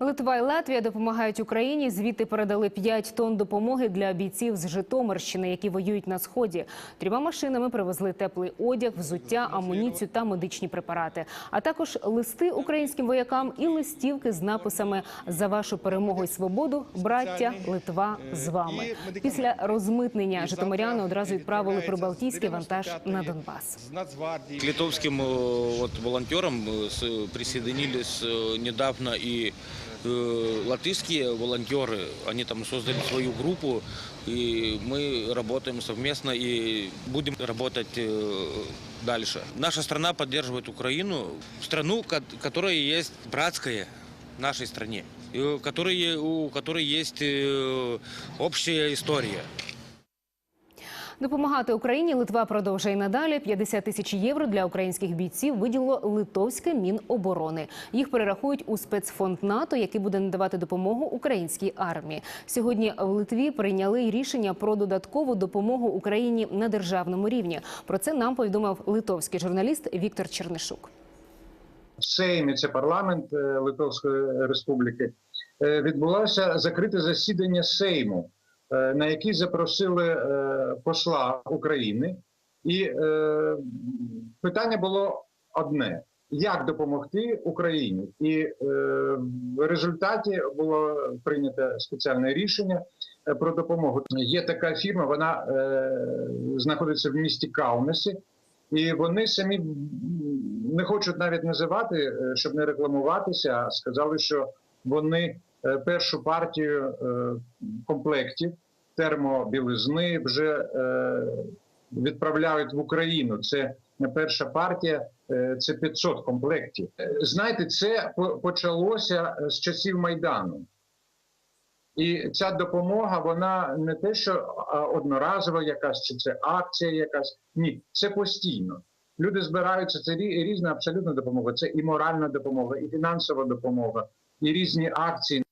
Литва і Латвія допомагають Україні. Звідти передали 5 тонн допомоги для бійців з Житомирщини, які воюють на сході. Трьома машинами привезли теплий одяг, взуття, амуніцію та медичні препарати, а також листи українським воякам і листівки з написами за вашу перемогу і свободу, браття, Литва з вами. Після розмитнення житомиряни одразу відправили прибалтійський вантаж на Донбас. З Нацгвардії. К литовским э, вот, волонтерам э, с- присоединились э, недавно и э, латышские волонтеры. Они там создали свою группу, и мы работаем совместно и будем работать э, дальше. Наша страна поддерживает Украину, страну, ко- которая есть братская нашей стране, и у которой, у которой есть э, общая история. Допомагати Україні Литва продовжує надалі. 50 тисяч євро для українських бійців виділило литовське міноборони. Їх перерахують у спецфонд НАТО, який буде надавати допомогу українській армії. Сьогодні в Литві прийняли рішення про додаткову допомогу Україні на державному рівні. Про це нам повідомив литовський журналіст Віктор Чернишук. в Сеймі, це парламент е, Литовської Республіки, е, відбулося закрите засідання Сейму, на який запросили е, посла України, і е, питання було одне: як допомогти Україні? І е, в результаті було прийнято спеціальне рішення е, про допомогу. Є така фірма, вона е, знаходиться в місті Каунасі. І вони самі не хочуть навіть називати, е, щоб не рекламуватися. а Сказали, що вони е, першу партію е, комплектів термобілизни вже е, відправляють в Україну. Це перша партія, е, це 500 комплектів. Е, Знаєте, це почалося е, з часів майдану. І ця допомога, вона не те, що одноразова якась, чи це акція якась. Ні, це постійно. Люди збираються, це різна абсолютна допомога. Це і моральна допомога, і фінансова допомога, і різні акції.